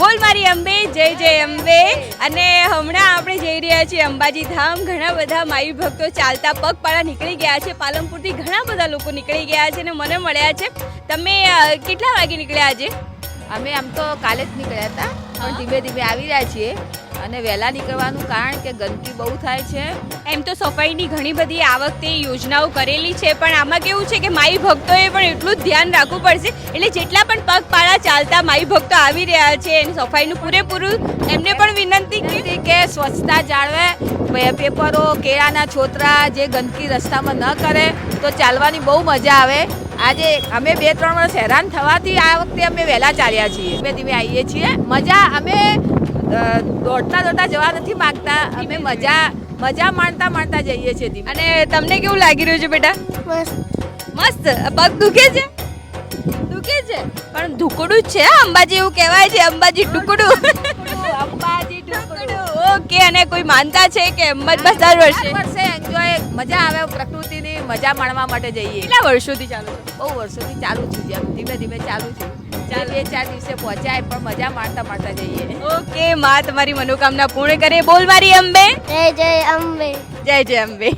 બોલ મારી અંબે જય જય અંબે. અને હમણાં આપણે જઈ રહ્યા છીએ અંબાજી ધામ. ઘણા બધા માઈ ભક્તો ચાલતા પગપાળા નીકળી ગયા છે. પાલનપુરથી ઘણા બધા લોકો નીકળી ગયા છે અને મને મળ્યા છે. તમે કેટલા વાગે નીકળ્યા આજે? અમે આમ તો કાલે જ નીકળ્યા હતા પણ ધીમે ધીમે આવી રહ્યા છીએ અને વહેલા નીકળવાનું કારણ કે ગંદકી બહુ થાય છે. એમ તો સફાઈની ઘણી બધી આ વખતે યોજનાઓ કરેલી છે પણ આમાં કેવું છે કે માઈ ભક્તોએ પણ એટલું જ ધ્યાન રાખવું પડશે. એટલે જેટલા પણ પગપાળા ચાલતા માઈ ભક્તો આવી રહ્યા છે. એની સફાઈનું પૂરેપૂરું એમને પણ વિનંતી કરી કે સ્વચ્છતા જાળવે. પેપરો કેળાના છોતરા જે ગંદકી રસ્તામાં ન કરે તો ચાલવાની બહુ મજા આવે. આજે અમે બે ત્રણ વર્ષ હેરાન થવાથી આ વખતે અમે વહેલા ચાલ્યા છીએ. ધીમે ધીમે આવીએ છીએ. મજા અમે દોડતા દોડતા જવા નથી માગતા. અમે મજા મજા માણતા માણતા જઈએ છીએ અને તમને કેવું લાગી રહ્યું છે બેટા? મસ્ત. પગ દુખે છે? દુખે છે? પણ ધુકડું જ છે અંબાજી એવું કહેવાય છે અંબાજી ટુકડું અંબાજી ઢુકડું. ઓકે અને કોઈ માનતા છે કે એમ જ બસ દર વર્ષે? વર્ષે એન્જોય મજા આવે પ્રકૃતિની મજા માણવા માટે જઈએ. કેટલા વર્ષોથી ચાલુ છે? બહુ વર્ષોથી ચાલુ છે જેમ ધીમે ધીમે ચાલુ છે. ચાલ. બે ચાર દિવસે પહોંચાય પણ મજા માણતા માણતા જઈએ. ઓકે માં તમારી મનોકામના પૂર્ણ કરે બોલ મારી અંબે. જય જય અંબે. જય જય અંબે.